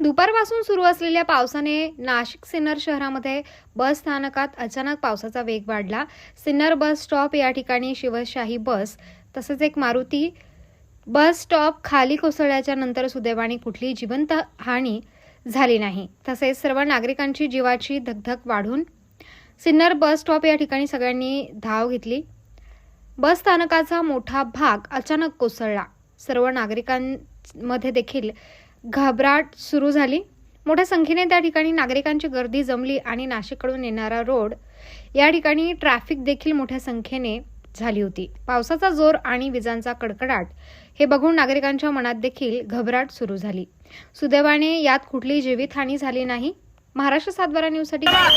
दुपारपासून सुरू असलेल्या पावसाने नाशिक सिन्नर शहरामध्ये बस स्थानकात अचानक पावसाचा वेग वाढला. सिन्नर बस स्टॉप या ठिकाणी शिवशाही बस तसेच एक मारुती बस स्टॉप खाली कोसळल्याच्या नंतर सुदैवाने कुठलीही जिवंत हानी झाली नाही. तसेच सर्व नागरिकांची जीवाची धगधग वाढून सिन्नर बस स्टॉप या ठिकाणी सगळ्यांनी धाव घेतली. बस स्थानकाचा मोठा भाग अचानक कोसळला. सर्व नागरिकांमध्ये देखील घबराट सुरू झाली. मोठ्या संख्येने त्या ठिकाणी नागरिकांची गर्दी जमली आणि नाशिककडून येणारा रोड या ठिकाणी ट्रॅफिक देखील मोठ्या संख्येने झाली होती. पावसाचा जोर आणि विजांचा कडकडाट हे बघून नागरिकांच्या मनात देखील घबराट सुरू झाली. सुदैवाने यात कुठलीही जीवितहानी झाली नाही. महाराष्ट्र सातबारा न्यूजसाठी चला